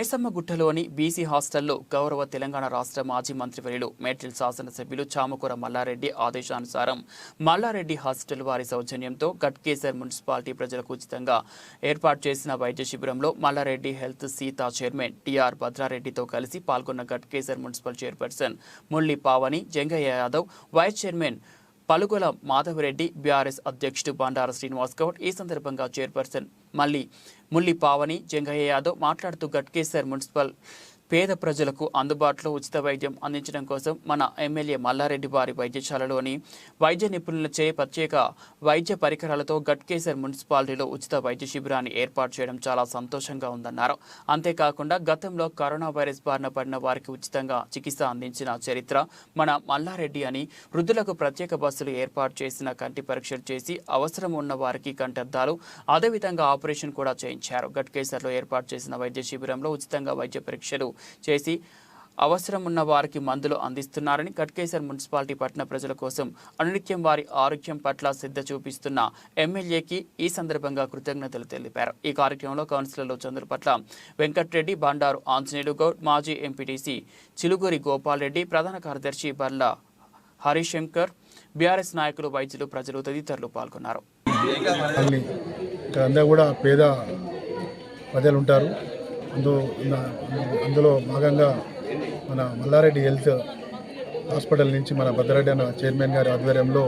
మైసమ్మగుట్టలోని BC హాస్టల్లో గౌరవ తెలంగాణ రాష్ట్ర మాజీ మంత్రివర్యులు మేడ్చల్ శాసనసభ్యులు చామకూర మల్లారెడ్డి ఆదేశానుసారం మల్లారెడ్డి హాస్టల్ వారి సౌజన్యంతో గట్కేసర్ మున్సిపాలిటీ ప్రజలకు ఉచితంగా ఏర్పాటు చేసిన వైద్య శిబిరంలో Malla Reddy health city chairman Dr భద్రారెడ్డితో కలిసి పాల్గొన్న Ghatkesar municipal chairperson Mulli Pavani Jangaiah Yadav vice chairman Palugula Madhava Reddy BRS అధ్యక్షుడు బండార శ్రీనివాస్ గౌడ్ ఈ సందర్భంగా చైర్పర్సన్ మళ్ళీ ముల్లి పావని జంగయ్య యాదవ్ మాట్లాడుతూ గట్కేశ్వర్ మున్సిపల్ పేద ప్రజలకు అందుబాటులో ఉచిత వైద్యం అందించడం కోసం మన ఎమ్మెల్యే మల్లారెడ్డి వారి వైద్యశాలలోని వైద్య నిపుణులచే ప్రత్యేక వైద్య పరికరాలతో గట్కేసర్ మున్సిపాలిటీలో ఉచిత వైద్య శిబిరాన్ని ఏర్పాటు చేయడం చాలా సంతోషంగా ఉందన్నారు. అంతేకాకుండా గతంలో కరోనా వైరస్ బారిన పడిన వారికి ఉచితంగా చికిత్స అందించిన చరిత్ర మన మల్లారెడ్డి అని వృద్ధులకు ప్రత్యేక బస్సులు ఏర్పాటు చేసిన కంటి పరీక్షలు చేసి అవసరం ఉన్న వారికి కంటద్దాలు. అదేవిధంగా ఆపరేషన్ కూడా చేయించారు. గట్కేసర్లో ఏర్పాటు చేసిన వైద్య శిబిరంలో ఉచితంగా వైద్య పరీక్షలు చేసి అవసరం ఉన్న వారికి మందులు అందిస్తున్నారని కట్కేసర్ మున్సిపాలిటీ పట్టణ ప్రజల కోసం అనునిత్యం వారి ఆరోగ్యం పట్ల సిద్ధ చూపిస్తున్న ఎమ్మెల్యేకి ఈ సందర్భంగా కృతజ్ఞతలు తెలిపారు. ఈ కార్యక్రమంలో కౌన్సిలర్లు చంద్రపట్ల వెంకట్రెడ్డి బండారు ఆంజనేయులు గౌడ్ మాజీ ఎంపీటీసీ చిలుగూరి గోపాల్ రెడ్డి ప్రధాన కార్యదర్శి బర్ల హరిశంకర్ బీఆర్ఎస్ నాయకులు వైద్యులు ప్రజలు తదితరులు పాల్గొన్నారు. కూడా పేద ప్రజలు ఉంటారు. అందు అందులో భాగంగా మన మల్లారెడ్డి హెల్త్ హాస్పిటల్ నుంచి మన భద్రారెడ్డి అన్న చైర్మన్ గారి ఆధ్వర్యంలో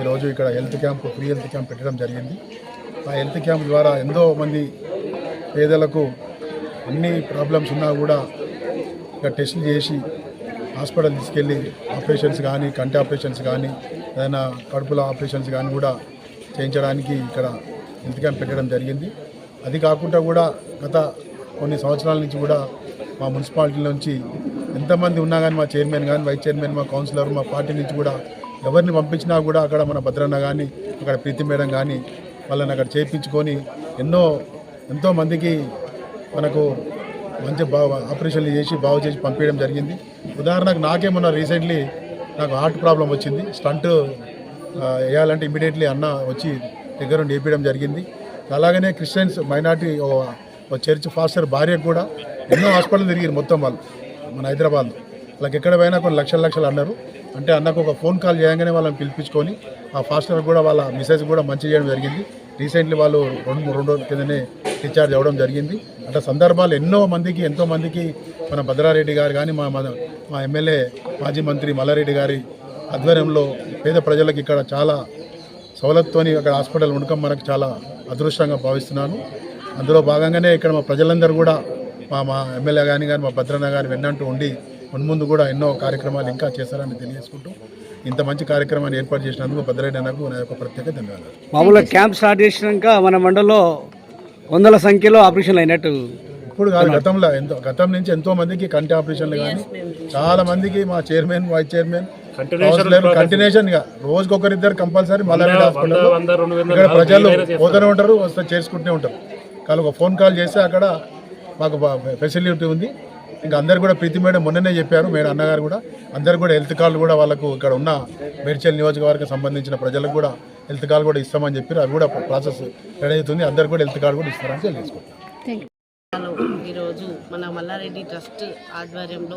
ఈరోజు ఇక్కడ health camp free health camp పెట్టడం జరిగింది. ఆ హెల్త్ క్యాంప్ ద్వారా ఎంతో మంది పేదలకు అన్ని ప్రాబ్లమ్స్ ఉన్నా కూడా ఇక్కడ టెస్టులు చేసి హాస్పిటల్ తీసుకెళ్ళి ఆపరేషన్స్ కానీ కంటి ఆపరేషన్స్ కానీ ఏదైనా కడుపుల ఆపరేషన్స్ కానీ కూడా చేయించడానికి ఇక్కడ హెల్త్ క్యాంప్ పెట్టడం జరిగింది. అది కాకుండా కూడా గత కొన్ని సంవత్సరాల నుంచి కూడా మా మున్సిపాలిటీ నుంచి ఎంతమంది ఉన్నా కానీ మా చైర్మన్ కానీ వైస్ చైర్మన్ మా కౌన్సిలర్ మా పార్టీ నుంచి కూడా ఎవరిని పంపించినా కూడా అక్కడ మన భద్రన్న కానీ అక్కడ ప్రీతి మేడం కానీ వాళ్ళని అక్కడ చేయించుకొని ఎన్నో ఎంతో మందికి మనకు మంచి బాగా ఆపరేషన్లు చేసి బాగు చేసి పంపించడం జరిగింది. ఉదాహరణకు నాకేమన్నా రీసెంట్లీ నాకు హార్ట్ ప్రాబ్లం వచ్చింది. స్టంట్ వేయాలంటే ఇమీడియట్లీ అన్న వచ్చి దగ్గర నుండి వేపించడం జరిగింది. అలాగనే క్రిస్టియన్స్ మైనార్టీ ఓ చర్చ్ ఫాస్టర్ భార్యకు కూడా ఎన్నో హాస్పిటల్ తిరిగారు మొత్తం వాళ్ళు మన హైదరాబాద్లో. వాళ్ళకి ఎక్కడ పోయినా కొన్ని లక్షల లక్షలు అన్నారు. అంటే అన్నకు ఒక ఫోన్ కాల్ చేయగానే వాళ్ళని పిలిపించుకొని ఆ ఫాస్టర్ కూడా వాళ్ళ మెసేజ్ కూడా మంచి చేయడం జరిగింది. రీసెంట్లీ వాళ్ళు రెండు మూడు రెండు రోజుల కిందనే డిశ్చార్జ్ అవ్వడం జరిగింది. అంటే సందర్భాలు ఎన్నో మందికి ఎంతో మందికి మన భద్రారెడ్డి గారు కానీ మా మా ఎమ్మెల్యే మాజీ మంత్రి మల్లారెడ్డి గారి ఆధ్వర్యంలో పేద ప్రజలకు ఇక్కడ చాలా సవలత్తోని అక్కడ హాస్పిటల్ ఉండకం మనకు చాలా అదృష్టంగా భావిస్తున్నాను. అందులో భాగంగానే ఇక్కడ మా ప్రజలందరూ కూడా మా మా ఎమ్మెల్యే కానీ కానీ మా భద్రన్న గారి వెన్నంటూ ఉండి మున్ముందు కూడా ఎన్నో కార్యక్రమాలు ఇంకా చేశారని తెలియజేసుకుంటూ ఇంత మంచి కార్యక్రమాన్ని ఏర్పాటు చేసినందుకు భద్రరెడ్డి అన్నకు నా యొక్క ప్రత్యేక ధన్యవాదాలు. మామూలుగా క్యాంప్ స్టార్ట్ చేసినాక మన మండలంలో వందల సంఖ్యలో ఆపరేషన్లు అయినట్టు. ఇప్పుడు కాదు గతంలో ఎంతో గతం నుంచి ఎంతో మందికి కంటి ఆపరేషన్లు కానీ చాలా మందికి మా చైర్మన్ వైస్ చైర్మన్ కంటిన్యూషన్గా రోజుకొకరిద్దరు కంపల్సరీ మల్లారెడ్డి హాస్పిటల్ ఇక్కడ ప్రజలు పోతూనే ఉంటారు వస్తే చేసుకుంటూనే ఉంటారు. కాళ్ళు ఒక ఫోన్ కాల్ చేస్తే అక్కడ మాకు ఫెసిలిటీ ఉంది. ఇంకా అందరు కూడా ప్రీతి మేడం మొన్ననే చెప్పారు మేడం అన్నగారు కూడా. అందరు కూడా హెల్త్ కార్డు కూడా వాళ్ళకు ఇక్కడ ఉన్న మేడ్చల్ నియోజకవర్గం సంబంధించిన ప్రజలకు కూడా హెల్త్ కార్డు కూడా ఇస్తామని చెప్పారు. అవి కూడా ప్రాసెస్ రెడీ అవుతుంది. అందరు కూడా హెల్త్ కార్డు కూడా ఇస్తారని తెలియజేసుకుంటాం ఈరోజు మన మల్లారెడ్డి ట్రస్ట్ ఆధ్వర్యంలో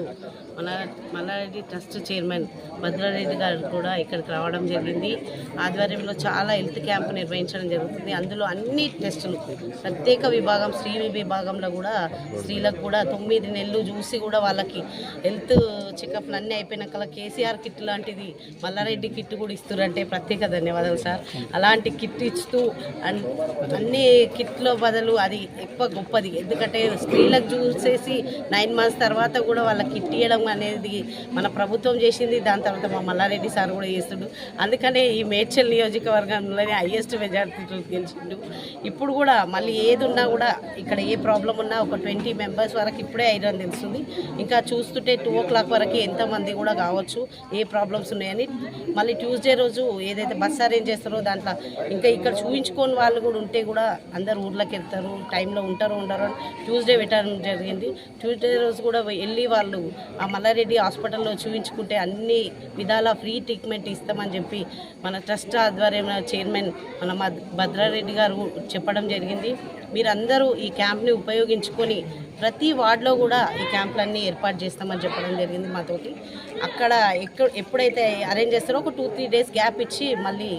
మన మల్లారెడ్డి ట్రస్ట్ చైర్మన్ భద్రారెడ్డి గారు కూడా ఇక్కడికి రావడం జరిగింది. ఆధ్వర్యంలో చాలా హెల్త్ క్యాంప్ నిర్వహించడం జరుగుతుంది. అందులో అన్ని టెస్టులు ప్రత్యేక విభాగం స్త్రీ విభాగంలో కూడా స్త్రీలకు కూడా తొమ్మిది నెలలు చూసి కూడా వాళ్ళకి హెల్త్ చెకప్లు అన్నీ అయిపోయినాక కేసీఆర్ కిట్ లాంటిది మల్లారెడ్డి కిట్ కూడా ఇస్తున్నారంటే ప్రత్యేక ధన్యవాదాలు సార్. అలాంటి కిట్ ఇస్తూ అన్- అన్ని కిట్లో బదులు అది ఎక్కువ గొప్పది. ఎందుకంటే స్త్రీలకు చూసేసి నైన్ మంత్స్ తర్వాత కూడా వాళ్ళకి ఇట్టియడం అనేది మన ప్రభుత్వం చేసింది. దాని తర్వాత మా మల్లారెడ్డి సార్ కూడా చేస్తుండు. అందుకనే ఈ మేడ్చల్ నియోజకవర్గంలోనే హైయెస్ట్ మెజార్టీతో గెలిచిండు. ఇప్పుడు కూడా మళ్ళీ ఏది ఉన్నా కూడా ఇక్కడ ఏ ప్రాబ్లం ఉన్నా ఒక ట్వంటీ మెంబర్స్ వరకు ఇప్పుడే ఐరన్ తెలుస్తుంది. ఇంకా చూస్తుంటే టూ ఓ క్లాక్ వరకు ఎంతమంది కూడా కావచ్చు ఏ ప్రాబ్లమ్స్ ఉన్నాయని. మళ్ళీ ట్యూస్డే రోజు ఏదైతే బస్ అరేంజ్ చేస్తారో దాంట్లో ఇంకా ఇక్కడ చూపించుకోని వాళ్ళు కూడా ఉంటే కూడా అందరు ఊర్లోకి వెళ్తారు టైంలో ఉంటారు ఉండరు అని ట్యూస్డే పెట్టడం జరిగింది. ట్యూస్డే రోజు కూడా వెళ్ళి వాళ్ళు ఆ మల్లారెడ్డి హాస్పిటల్లో చూపించుకుంటే అన్ని విధాల ఫ్రీ ట్రీట్మెంట్ ఇస్తామని చెప్పి మన ట్రస్ట్ ఆధ్వర్యంలో చైర్మన్ మన భద్రారెడ్డి గారు చెప్పడం జరిగింది. మీరందరూ ఈ క్యాంప్ని ఉపయోగించుకొని ప్రతి వార్డులో కూడా ఈ క్యాంపులన్నీ ఏర్పాటు చేస్తామని చెప్పడం జరిగింది మాతోటి. అక్కడ ఎక్కడ ఎప్పుడైతే అరేంజ్ చేస్తారో ఒక టూ త్రీ డేస్ గ్యాప్ ఇచ్చి మళ్ళీ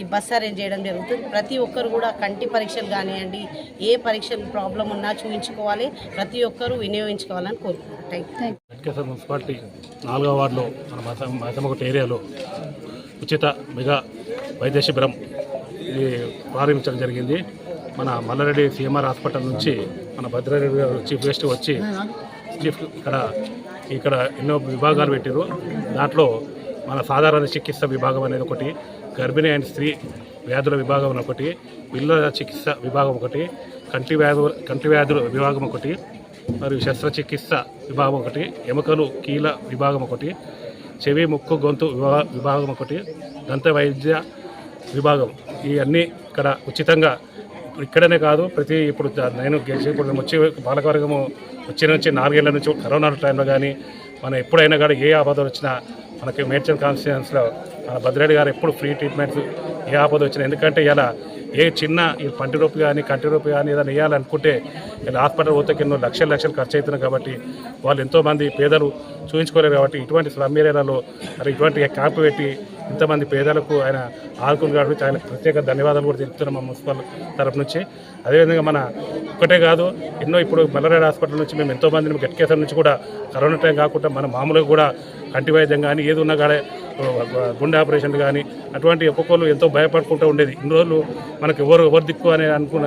ఈ బస్ అరేంజ్ చేయడం జరుగుతుంది. ప్రతి ఒక్కరు కూడా కంటి పరీక్షలు కానివ్వండి ఏ పరీక్షలు ప్రాబ్లం ఉన్నా చూపించుకోవాలి ప్రతి ఒక్కరూ వినియోగించుకోవాలని కోరుకుంటున్నాను మున్సిపాలిటీ నాలుగో వార్డులో మన మతమొకటి ఏరియాలో ఉచిత మెగా వైద్య శిబిరం ఇది ప్రారంభించడం జరిగింది. మన మల్లారెడ్డి సిఎంఆర్ హాస్పిటల్ నుంచి మన భద్రారెడ్డి గారు చీఫ్ గెస్ట్ వచ్చి చీఫ్ ఇక్కడ ఇక్కడ ఎన్నో విభాగాలు పెట్టారు దాంట్లో మన సాధారణ చికిత్స విభాగం అనేది ఒకటి గర్భిణీ అండ్ స్త్రీ వ్యాధుల విభాగం ఒకటి పిల్లల చికిత్స విభాగం ఒకటి కంటి వ్యాధుల కంటి వ్యాధుల విభాగం ఒకటి మరియు శస్త్రచికిత్స విభాగం ఒకటి ఎముకలు కీల విభాగం ఒకటి చెవి ముక్కు గొంతు విభాగం ఒకటి దంత వైద్య విభాగం. ఇవన్నీ ఇక్కడ ఉచితంగా ఇక్కడనే కాదు ప్రతి ఇప్పుడు నేను ఇప్పుడు వచ్చి బాలకవర్గము వచ్చిన నుంచి నాలుగేళ్ళ నుంచి కరోనా టైంలో కానీ మనం ఎప్పుడైనా కానీ ఏ ఆపద వచ్చినా మనకి మేడ్చల్ కాన్స్టిట్యూన్స్లో మన భద్రెడ్డి గారు ఎప్పుడు ఫ్రీ ట్రీట్మెంట్స్ ఏ ఆపద వచ్చినా ఎందుకంటే ఇలా ఏ చిన్న ఈ పంటి రూపు కానీ కంటి రూపు కానీ ఏదైనా వేయాలనుకుంటే ఇలా హాస్పిటల్ పోతే ఎన్నో లక్షల లక్షలు ఖర్చు అవుతున్నాయి కాబట్టి వాళ్ళు ఎంతోమంది పేదలు చూపించుకోలేరు కాబట్టి ఇటువంటి స్లమ్ ఏరియాలలో మరి ఇటువంటి క్యాంపు పెట్టి ఇంతమంది పేదలకు ఆయన ఆదుకుని కాబట్టి ఆయన ప్రత్యేక ధన్యవాదాలు కూడా తెలుపుతున్నాం మా మున్సిపల్ తరపు నుంచి. అదేవిధంగా మన ఒకటే కాదు ఎన్నో ఇప్పుడు మల్లరాడు హాస్పిటల్ నుంచి మేము ఎంతోమందిని మందిని నుంచి కూడా కరోనా టైం కాకుండా మన మామూలుగా కూడా కంటి వైద్యం కానీ ఏది ఉన్నా కానీ గుండె ఆపరేషన్ కానీ అటువంటి ఒక్కొక్కరు ఎంతో భయపడుకుంటూ ఉండేది. ఇన్ని రోజులు మనకు ఎవరు ఎవరు దిక్కు అని అనుకున్న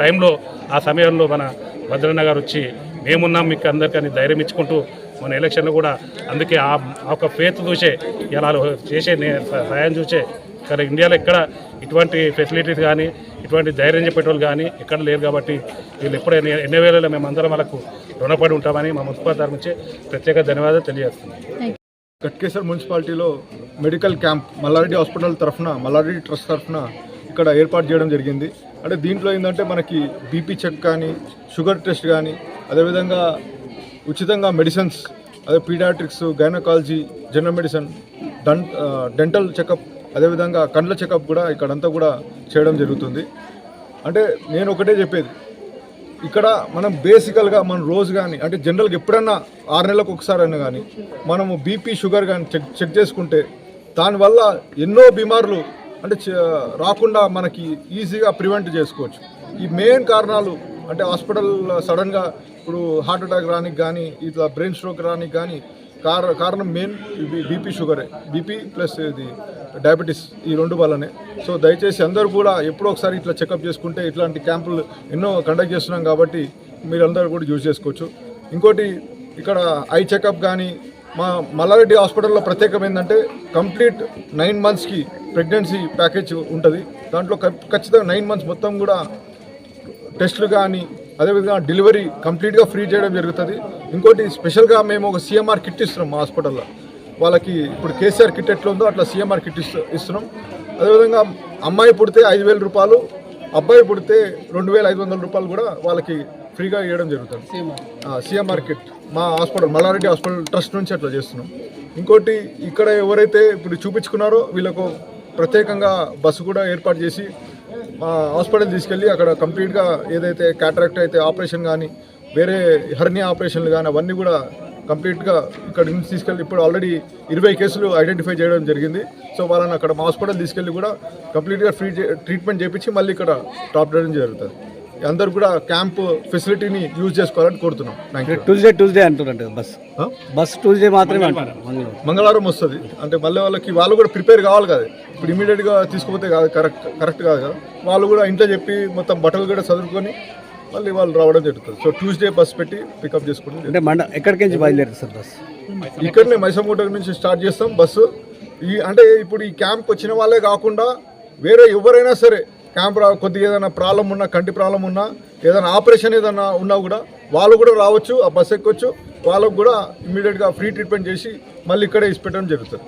టైంలో ఆ సమయంలో మన భద్రన్న గారు వచ్చి మేమున్నాం మీకు అందరికీ ధైర్యం ఇచ్చుకుంటూ మన ఎలక్షన్లో కూడా అందుకే ఆ ఒక ఫేత్ చూసే ఇలా చేసే నే- సహాయం చూసే ఇక్కడ ఇండియాలో ఎక్కడ ఇటువంటి ఫెసిలిటీస్ కానీ ఇటువంటి ధైర్యం చెప్పేటోళ్ళు కానీ ఎక్కడ లేరు కాబట్టి వీళ్ళు ఎప్పుడైనా ఎన్ని వేలలో మేము అందరం వాళ్ళకు రుణపడి ఉంటామని మా మున్సిపల్ తరఫు నుంచి ప్రత్యేక ధన్యవాదాలు తెలియజేస్తున్నాం. గట్కేసర్ మున్సిపాలిటీలో మెడికల్ క్యాంప్ మల్లారెడ్డి హాస్పిటల్ తరఫున మల్లారెడ్డి ట్రస్ట్ తరఫున ఇక్కడ ఏర్పాటు చేయడం జరిగింది. అంటే దీంట్లో ఏంటంటే మనకి బీపీ చెక్ కానీ షుగర్ టెస్ట్ కానీ అదేవిధంగా ఉచితంగా మెడిసిన్స్ అదే paediatrics gynaecology general medicine done dental checkup అదేవిధంగా కండ్ల చెకప్ కూడా ఇక్కడంతా కూడా చేయడం జరుగుతుంది. అంటే నేను ఒకటే చెప్పేది ఇక్కడ మనం బేసికల్గా మనం రోజు కానీ అంటే జనరల్గా ఎప్పుడన్నా ఆరు నెలలకు ఒకసారి అయినా కానీ మనము బీపీ షుగర్ కానీ చెక్ చెక్ చేసుకుంటే దానివల్ల ఎన్నో బీమార్లు అంటే చ- రాకుండా మనకి ఈజీగా ప్రివెంట్ చేసుకోవచ్చు. ఈ మెయిన్ కారణాలు అంటే హాస్పిటల్ సడన్గా ఇప్పుడు హార్ట్ అటాక్ రానికి కానీ ఇట్లా బ్రెయిన్ స్ట్రోక్ రానికి కానీ కారణం మెయిన్ బీపీ షుగరే బీపీ ప్లస్ ఇది. డయాబెటీస్ ఈ రెండు వల్లనే. సో దయచేసి అందరూ కూడా ఎప్పుడో ఒకసారి ఇట్లా చెకప్ చేసుకుంటే ఇట్లాంటి క్యాంపులు ఎన్నో కండక్ట్ చేస్తున్నాం కాబట్టి మీరందరూ కూడా యూజ్ చేసుకోవచ్చు. ఇంకోటి ఇక్కడ ఐ చెకప్ కానీ మా మల్లారెడ్డి హాస్పిటల్లో ప్రత్యేకం ఏంటంటే కంప్లీట్ నైన్ మంత్స్కి ప్రెగ్నెన్సీ ప్యాకేజ్ ఉంటుంది. దాంట్లో ఖచ్చితంగా నైన్ మంత్స్ మొత్తం కూడా టెస్టులు కానీ అదేవిధంగా డెలివరీ కంప్లీట్గా ఫ్రీ చేయడం జరుగుతుంది. ఇంకోటి స్పెషల్గా మేము ఒక సిఎంఆర్ కిట్ ఇస్తున్నాం మా హాస్పిటల్లో. వాళ్ళకి ఇప్పుడు కేసీఆర్ కిట్ ఎట్లా ఉందో అట్లా సీఎంఆర్ కిట్ ఇస్తు ఇస్తున్నాం. అదేవిధంగా అమ్మాయి పుడితే ఐదు వేల రూపాయలు అబ్బాయి పుడితే రెండు వేల ఐదు వందల రూపాయలు కూడా వాళ్ళకి ఫ్రీగా ఇవ్వడం జరుగుతుంది. సీఎంఆర్ కిట్ మా హాస్పిటల్ మల్లారెడ్డి హాస్పిటల్ ట్రస్ట్ నుంచి అట్లా చేస్తున్నాం. ఇంకోటి ఇక్కడ ఎవరైతే ఇప్పుడు చూపించుకున్నారో వీళ్ళకు ప్రత్యేకంగా బస్సు కూడా ఏర్పాటు చేసి మా హాస్పిటల్ తీసుకెళ్ళి అక్కడ కంప్లీట్గా ఏదైతే క్యాటరాక్ట్ అయితే ఆపరేషన్ కానీ వేరే హర్నియా ఆపరేషన్లు కానీ అవన్నీ కూడా కంప్లీట్గా ఇక్కడ నుంచి తీసుకెళ్ళి ఇప్పుడు ఆల్రెడీ ఇరవై కేసులు ఐడెంటిఫై చేయడం జరిగింది. సో వాళ్ళని అక్కడ మా హాస్పిటల్ తీసుకెళ్ళి కూడా కంప్లీట్గా ఫ్రీ ట్రీట్మెంట్ చేయించి మళ్ళీ ఇక్కడ టాప్ చేయడం జరుగుతుంది. అందరూ కూడా క్యాంప్ ఫెసిలిటీని యూజ్ చేసుకోవాలని కోరుతున్నాం. ట్యూస్డే ట్యూస్డే అంటున్నట్టు బస్. బస్ ట్యూస్డే మాత్రమే మంగళవారం. వస్తుంది. అంటే మళ్ళీ వాళ్ళకి వాళ్ళు కూడా ప్రిపేర్ కావాలి కదా. ఇప్పుడు ఇమీడియట్గా తీసుకుపోతే కాదు కరెక్ట్ కరెక్ట్ కాదు కదా. వాళ్ళు కూడా ఇంట్లో చెప్పి మొత్తం బట్టలు కూడా చదువుకొని మళ్ళీ వాళ్ళు రావడం జరుగుతుంది. సో ట్యూస్డే బస్ పెట్టి పికప్ చేసుకుంటాం అంటే మండ ఎక్కడికి నుంచి బయలుదేరుతుంది సార్ బస్? ఇక్కడనే మైసమూట నుంచి స్టార్ట్ చేస్తాం బస్సు ఈ అంటే ఇప్పుడు ఈ క్యాంప్ వచ్చిన వాళ్ళే కాకుండా వేరే ఎవరైనా సరే క్యాంప్ రా కొద్దిగా ఏదైనా ప్రాబ్లం ఉన్నా కంటి ప్రాబ్లం ఉన్నా ఏదైనా ఆపరేషన్ ఏదైనా ఉన్నా కూడా వాళ్ళు కూడా రావచ్చు ఆ బస్ ఎక్కొచ్చు. వాళ్ళకు కూడా ఇమీడియట్గా ఫ్రీ ట్రీట్మెంట్ చేసి మళ్ళీ ఇక్కడే ఇచ్చి పెట్టడం జరుగుతుంది.